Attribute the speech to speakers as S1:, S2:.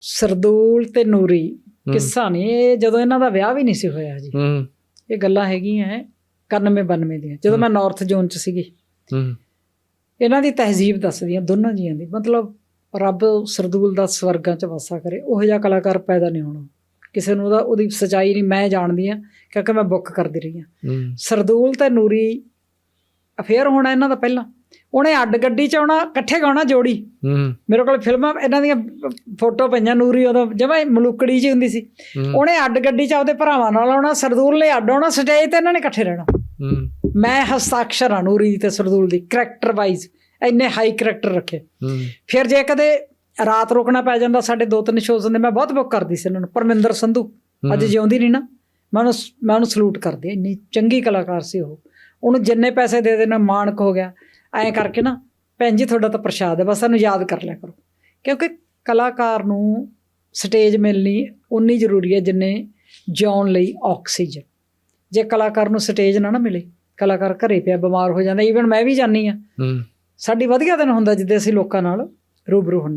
S1: ਸਰਦੂਲ ਤੇ ਨੂਰੀ ਕਿੱਸਾ ਨਹੀਂ ਇਹ ਜਦੋਂ ਇਹਨਾਂ ਦਾ ਵਿਆਹ ਵੀ ਨਹੀਂ ਸੀ ਹੋਇਆ ਜੀ
S2: ਹੂੰ।
S1: ਇਹ ਗੱਲਾਂ ਹੈਗੀਆਂ 91 92 ਦੀਆਂ। ਜਦੋਂ ਮੈਂ ਨਾਰਥ ਜ਼ੋਨ ਚ ਸੀਗੀ।
S2: ਹੂੰ।
S1: ਇਹਨਾਂ ਦੀ ਤਹਿਜ਼ੀਬ ਦੱਸਦੀਆਂ ਦੋਨਾਂ ਜੀਆਂ ਦੀ। ਮਤਲਬ ਰੱਬ ਸਰਦੂਲ ਦਾ ਸਵਰਗਾਂ ਚ ਵਾਸਾ ਕਰੇ ਉਹੋ ਜਿਹਾ ਕਲਾਕਾਰ ਪੈਦਾ ਨਹੀਂ ਹੋਣਾ। ਕਿਸੇ ਨੂੰ ਉਹਦਾ ਉਹਦੀ ਸਚਾਈ ਨਹੀਂ ਮੈਂ ਜਾਣਦੀ ਆ ਕਿਉਂਕਿ ਮੈਂ ਬੁੱਕ ਕਰਦੀ ਰਹੀ ਆ। ਸਰਦੂਲ ਤੇ ਨੂਰੀ ਅਫੇਅਰ ਹੋਣਾ ਇਹਨਾਂ ਦਾ ਪਹਿਲਾਂ। ਉਹਨੇ ਅੱਡ ਗੱਡੀ ਚ ਆਉਣਾ ਇਕੱਠੇ ਗਾਉਣਾ ਜੋੜੀ।
S2: ਹੂੰ
S1: ਮੇਰੇ ਕੋਲ ਫਿਲਮਾਂ ਇਹਨਾਂ ਦੀਆਂ ਫੋਟੋ ਪਈਆਂ ਨੂਰੀ ਉਦੋਂ ਜਮਾ ਮਲੂਕੜੀ ਜੀ ਹੁੰਦੀ ਸੀ। ਉਹਨੇ ਅੱਡ ਗੱਡੀ ਚ ਆਪਦੇ ਭਰਾਵਾਂ ਨਾਲ ਆਉਣਾ ਸਰਦੂਲ ਨੇ ਅੱਡ ਆਉਣਾ ਸਟੇਜ ਤੇ ਇਹਨਾਂ ਨੇ ਇਕੱਠੇ ਰਹਿਣਾ।
S2: ਹੂੰ।
S1: ਮੈਂ ਹਸਤਾਖਰ ਆ ਨੂਰੀ ਤੇ ਸਰਦੂਲ ਦੀ ਕਰੈਕਟਰ ਵਾਈਜ਼ ਇੰਨੇ ਹਾਈ ਕਰੈਕਟਰ ਰੱਖੇ।
S2: ਹੂੰ।
S1: ਫਿਰ ਜੇ ਕਦੇ ਰਾਤ ਰੁਕਣਾ ਪੈ ਜਾਂਦਾ ਸਾਡੇ ਦੋ ਤਿੰਨ ਸ਼ੋਜ਼ ਹੁੰਦੇ ਮੈਂ ਬਹੁਤ ਬੁੱਕ ਕਰਦੀ ਸੀ ਇਹਨਾਂ ਨੂੰ ਪਰਮਿੰਦਰ ਸੰਧੂ। ਅੱਜ ਜਿਉਂਦੀ ਨਹੀਂ ਨਾ ਮੈਂ ਉਹਨੂੰ ਮੈਂ ਉਹਨੂੰ ਸਲੂਟ ਕਰਦੀ ਇੰਨੀ ਚੰਗੀ ਕਲਾਕਾਰ ਸੀ ਉਹ। ਉਹਨੂੰ ਜਿੰਨੇ ਪੈਸੇ ਦੇ ਦੇਣਾ ਮਾਣਕ ਹੋ ਗਿਆ। ਐਂ ਕਰਕੇ ਨਾ ਭੈਣ ਜੀ ਤੁਹਾਡਾ ਤਾਂ ਪ੍ਰਸ਼ਾਦ ਹੈ ਬਸ ਸਾਨੂੰ ਯਾਦ ਕਰ ਲਿਆ ਕਰੋ। ਕਿਉਂਕਿ ਕਲਾਕਾਰ ਨੂੰ ਸਟੇਜ ਮਿਲਣੀ ਉਨੀ ਜ਼ਰੂਰੀ ਹੈ ਜਿੰਨੇ ਜਿਉਣ ਲਈ ਆਕਸੀਜਨ ਜੇ ਕਲਾਕਾਰ ਨੂੰ ਸਟੇਜ ਨਾ ਨਾ ਮਿਲੇ ਕਲਾਕਾਰ ਘਰੇ ਪਿਆ ਬਿਮਾਰ ਹੋ ਜਾਂਦਾ ਈਵਨ ਮੈਂ ਵੀ ਜਾਣੀ ਆ
S2: ਹੂੰ।
S1: ਸਾਡੀ ਵਧੀਆ ਦਿਨ ਹੁੰਦਾ ਜਿੱਦੇ ਅਸੀਂ ਲੋਕਾਂ ਨਾਲ ਰੂਬਰੂ ਹੁੰਨੇ ਆ